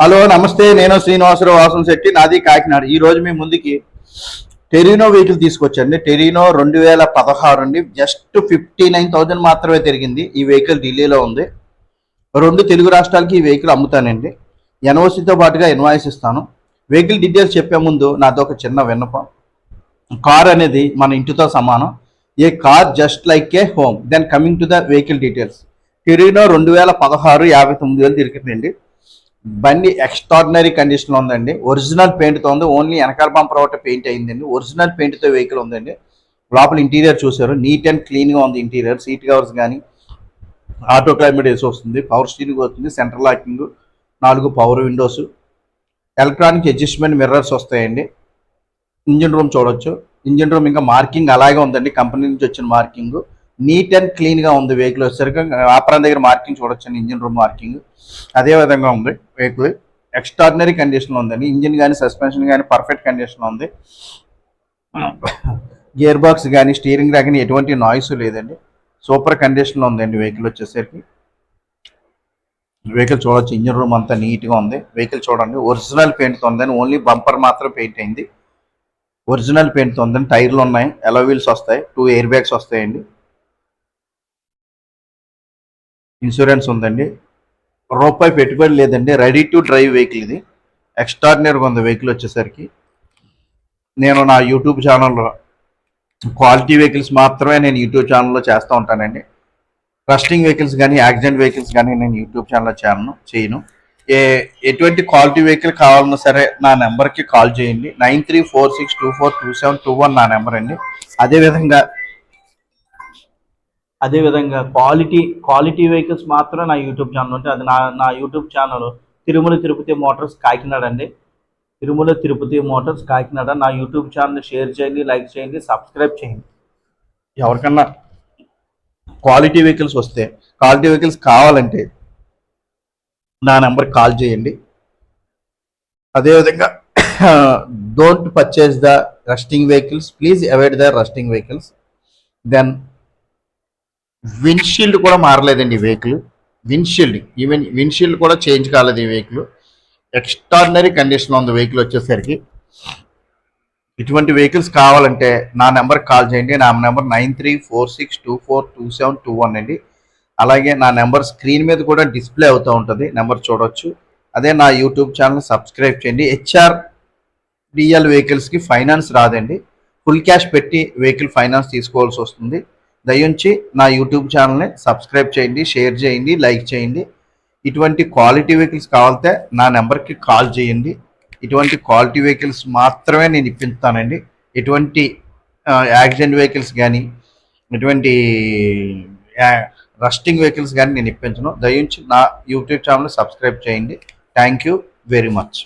Hello నమస్తే. నేను శ్రీనివాసరావు వాసం శెట్టి నాది కాకినాడ. ఈ రోజు మీ ముందుకి టెరినో వెహికల్ తీసుకొచ్చండి. టెరినో రెండు వేల పదహారు అండి. జస్ట్ ఫిఫ్టీ నైన్ థౌజండ్ మాత్రమే తిరిగింది. ఈ వెహికల్ ఢిల్లీలో ఉంది. రెండు తెలుగు రాష్ట్రాలకి ఈ వెహికల్ అమ్ముతానండి. ఎన్ఓసితో పాటుగా ఇన్వాయిస్ ఇస్తాను. వెహికల్ డీటెయిల్స్ చెప్పే ముందు నాది ఒక చిన్న విన్నపం. కార్ అనేది మన ఇంటితో సమానం. A car just like a home. Then coming to the vehicle details. Terrano రెండు వేల పదహారు యాభై తొమ్మిది వేలు తిరిగిందండి. బండి ఎక్స్ట్రాడినరీ కండిషన్లో ఉందండి. ఒరిజినల్ పెయింట్తో ఉంది. ఓన్లీ వెనకాల బంపర్ ఒకటి పెయింట్ అయిందండి. ఒరిజినల్ పెయింట్తో వెహికల్ ఉందండి. లోపల ఇంటీరియర్ చూసారు నీట్ అండ్ క్లీన్గా ఉంది ఇంటీరియర్ సీట్ కవర్స్ కానీ ఆటో క్లైమేట్ వేసి వస్తుంది. పవర్ స్టీరింగ్ వస్తుంది. సెంట్రల్ లాకింగ్ నాలుగు power windows electronic adjustment mirrors వస్తాయండి. ఇంజిన్ రూమ్ చూడొచ్చు. ఇంజిన్ రూమ్ ఇంకా మార్కింగ్ అలాగే ఉందండి. కంపెనీ నుంచి వచ్చిన మార్కింగ్ నీట్ అండ్ క్లీన్గా ఉంది వెహికల్ వచ్చేసరికి ఆపరం దగ్గర మార్కింగ్ చూడొచ్చండి ఇంజిన్ రూమ్ మార్కింగ్ అదే విధంగా ఉంది వెహికల్ ఎక్స్ట్రాడినరీ కండిషన్లో ఉందండి. ఇంజిన్ కానీ సస్పెన్షన్ కానీ పర్ఫెక్ట్ కండిషన్లో ఉంది. గేర్ బాక్స్ కానీ స్టీరింగ్ ర్యాక్ కానీ ఎటువంటి నాయిస్ లేదండి. సూపర్ కండిషన్లో ఉందండి వెహికల్ వచ్చేసరికి. వెహికల్ చూడొచ్చు. ఇంజిన్ రూమ్ అంతా నీట్గా ఉంది. వెహికల్ చూడండి. ఒరిజినల్ పెయింట్తో ఉందని ఓన్లీ బంపర్ మాత్రం పెయింట్ అయింది. ఒరిజినల్ పెయింట్తో ఉందని టైర్లు ఉన్నాయి. ఎలో వీల్స్ వస్తాయి. టూ ఎయిర్ బ్యాగ్స్ వస్తాయండి. ఇన్సూరెన్స్ ఉందండి. రూపాయి పెట్టుబడి లేదండి. రెడీ టు డ్రైవ్ వెహికల్ ఇది. ఎక్స్ట్రాడినరీగా ఉంది వెహికల్ వచ్చేసరికి. నేను నా యూట్యూబ్ ఛానల్లో క్వాలిటీ వెహికల్స్ మాత్రమే నేను యూట్యూబ్ ఛానల్లో చేస్తూ ఉంటానండి. రస్టింగ్ వెహికల్స్ కానీ యాక్సిడెంట్ వెహికల్స్ కానీ నేను యూట్యూబ్ ఛానల్లో చేయను చేయను. ఏ ఎటువంటి క్వాలిటీ వెహికల్ కావాలన్నా సరే నా నెంబర్కి కాల్ చేయండి. Nine three four six two four two seven two one నా నెంబర్ అండి అదేవిధంగా అదేవిధంగా క్వాలిటీ క్వాలిటీ వెహికల్స్ మాత్రం నా యూట్యూబ్ ఛానల్ ఉంటుంది అది నా నా YouTube channel Tirumala Tirupati Motors Kakinada అండి తిరుమల తిరుపతి మోటార్స్ కాకినాడ. నా యూట్యూబ్ ఛానల్ షేర్ చేయండి లైక్ చేయండి సబ్స్క్రైబ్ చేయండి. ఎవరికన్నా క్వాలిటీ వెహికల్స్ వస్తే క్వాలిటీ వెహికల్స్ కావాలంటే నా నెంబర్కి కాల్ చేయండి. అదేవిధంగా don't purchase the rusting vehicles please avoid the rusting vehicles then windshield కూడా మారలేదండి వెహికల్ విండ్షీల్డ్ ఈవెన్ విండ్షీల్డ్ కూడా చేంజ్ కాలేదు ఈ వెహికల్ ఎక్స్ట్రాడినరీ కండిషన్లో ఉంది వెహికల్ వచ్చేసరికి. ఇటువంటి వెహికల్స్ కావాలంటే నా నెంబర్ కాల్ చేయండి. నా number nine three four six two four two seven two one అండి. అలాగే నా నెంబర్ స్క్రీన్ మీద కూడా డిస్ప్లే అవుతూ ఉంటుంది. నెంబర్ చూడొచ్చు. అదే నా యూట్యూబ్ ఛానల్ సబ్స్క్రైబ్ చేయండి. హెచ్ఆర్ డిఎల్ వెహికల్స్కి ఫైనాన్స్ రాదండి. ఫుల్ క్యాష్ పెట్టి వెహికల్ ఫైనాన్స్ తీసుకోవాల్సి వస్తుంది. దయించి నా యూట్యూబ్ ఛానల్ని సబ్స్క్రైబ్ చేయండి షేర్ చేయండి లైక్ చేయండి. ఇటువంటి క్వాలిటీ వెహికల్స్ కావాలితే నా నెంబర్కి కాల్ చేయండి. ఇటువంటి క్వాలిటీ వెహికల్స్ మాత్రమే నేను ఇప్పిస్తానండి ఎటువంటి యాక్సిడెంట్ వెహికల్స్ కానీ ఎటువంటి రస్టింగ్ వెహికల్స్ కానీ నేను ఇప్పించను. దయించి నా యూట్యూబ్ ఛానల్ సబ్స్క్రైబ్ చేయండి. Thank you very much.